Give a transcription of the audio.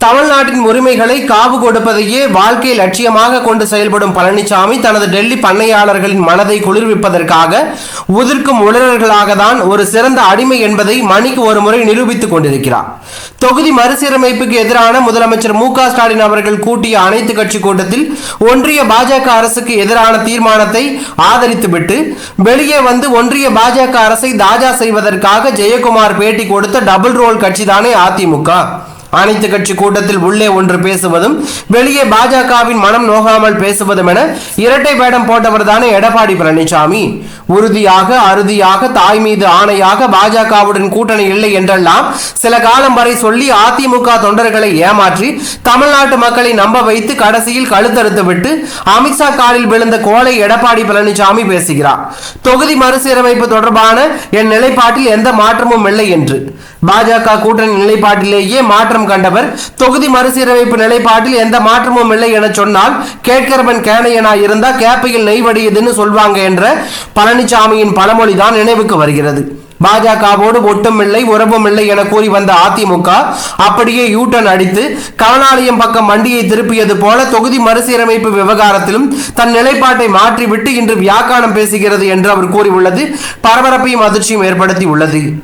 தமிழ்நாட்டின் உரிமைகளை காவு கொடுப்பதையே வாழ்க்கை லட்சியமாக கொண்டு செயல்படும் பழனிசாமி தனது டெல்லி பண்ணையாளர்களின் மனதை குளிர்விப்பதற்காக உதிர்க்கும் உளறல்களாக தான் ஒரு சிறந்த அடிமை என்பதை மணிக்கு ஒரு முறை நிரூபித்துக் கொண்டிருக்கிறார். தொகுதி மறுசீரமைப்புக்கு எதிரான முதலமைச்சர் மு ஸ்டாலின் அவர்கள் கூட்டிய அனைத்து கட்சி கூட்டத்தில் ஒன்றிய பாஜக அரசுக்கு எதிரான தீர்மானத்தை ஆதரித்துவிட்டு வெளியே வந்து ஒன்றிய பாஜக அரசை தாஜா செய்வதற்காக ஜெயக்குமார் பேட்டி கொடுத்த டபுள் ரோல் கட்சிதானே அதிமுக. அனைத்து கட்சி கூட்டத்தில் உள்ளே ஒன்று பேசுவதும் வெளியே பாஜகவின் மனம் நோகாமல் பேசுவதும் என இரட்டை வேடம் போட்டவர் தானே எடப்பாடி பழனிசாமி உறுதியாக அறுதியாக தாய் மீது ஆணையாக பாஜகவுடன் கூட்டணி இல்லை என்றெல்லாம் சில காலம் வரை சொல்லி அதிமுக தொண்டர்களை ஏமாற்றி தமிழ்நாட்டு மக்களை நம்ப வைத்து கடைசியில் கழுத்தறுத்து விட்டு அமித்ஷா காலில் விழுந்த கோலை எடப்பாடி பழனிசாமி பேசுகிறார். தொகுதி மறுசீரமைப்பு தொடர்பான என் நிலைப்பாட்டில் எந்த மாற்றமும் இல்லை என்று. பாஜக கூட்டணி நிலைப்பாட்டிலேயே மாற்றம் கண்டவர் தொகுதி மறுசீரமைப்பு நிலைப்பாட்டில் எந்த மாற்றமும் இல்லை என சொன்னால் கேட்கிறவன் கேனையனா இருந்தா கேப்பையில் நெய் வடியுதுன்னு சொல்வாங்க என்ற பழனிசாமியின் பழமொழிதான் நினைவுக்கு வருகிறது. பாஜகவோடு ஒட்டும் இல்லை உறவும் இல்லை என கூறி வந்த அதிமுக அப்படியே யூட்டன் அடித்து கவனாலயம் பக்கம் வண்டியை திருப்பியது போல தொகுதி மறுசீரமைப்பு விவகாரத்திலும் தன் நிலைப்பாட்டை மாற்றிவிட்டு இன்று வியாக்கானம் பேசுகிறது என்று அவர் கூறியுள்ளது. பரபரப்பையும் அதிர்ச்சியும் ஏற்படுத்தி உள்ளது